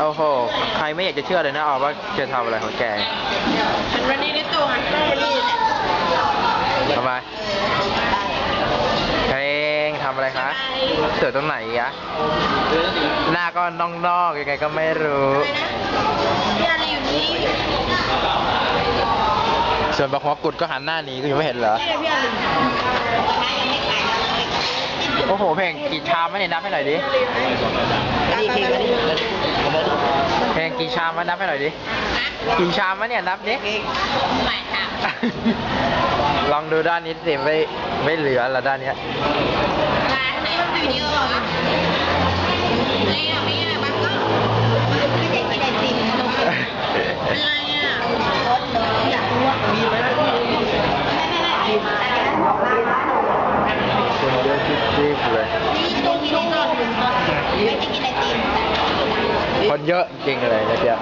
โอ้โห ใครไม่อยากจะเชื่อเลยนะออกว่าจะทำอะไรของแกหันวันนี้ได้ตัวหันต้องวันนี้แหละทำไมเพลงทำอะไรคะ เสือตรงไหนอีกอะหน้าก็น้องๆยังไงก็ไม่รู้พี่อะไรอยู่นี่ส่วนบักหัวกุดก็หันหน้าหนีก็ยังไม่เห็นเหรอนี่พี่อะไรโอ้โหเพลงกี่ชามวะเนี่ยนับให้หน่อยดิ นี่คือวันนี้เพลง กี่ชามวะนับให้หน่อยดิกี่ชามวะเนี่ยนับดิหมายถามลองดูด้านนี้สิไม่ไม่เหลือละด้านเนี้ยร้านไหนมันอยู่นี่ก็บอกนี่เราไม่ได้บ้างก็ไม่ได้กินไอติมอะไรอะรถเลย คนเยอะจริงอะไรนะเจ๊ย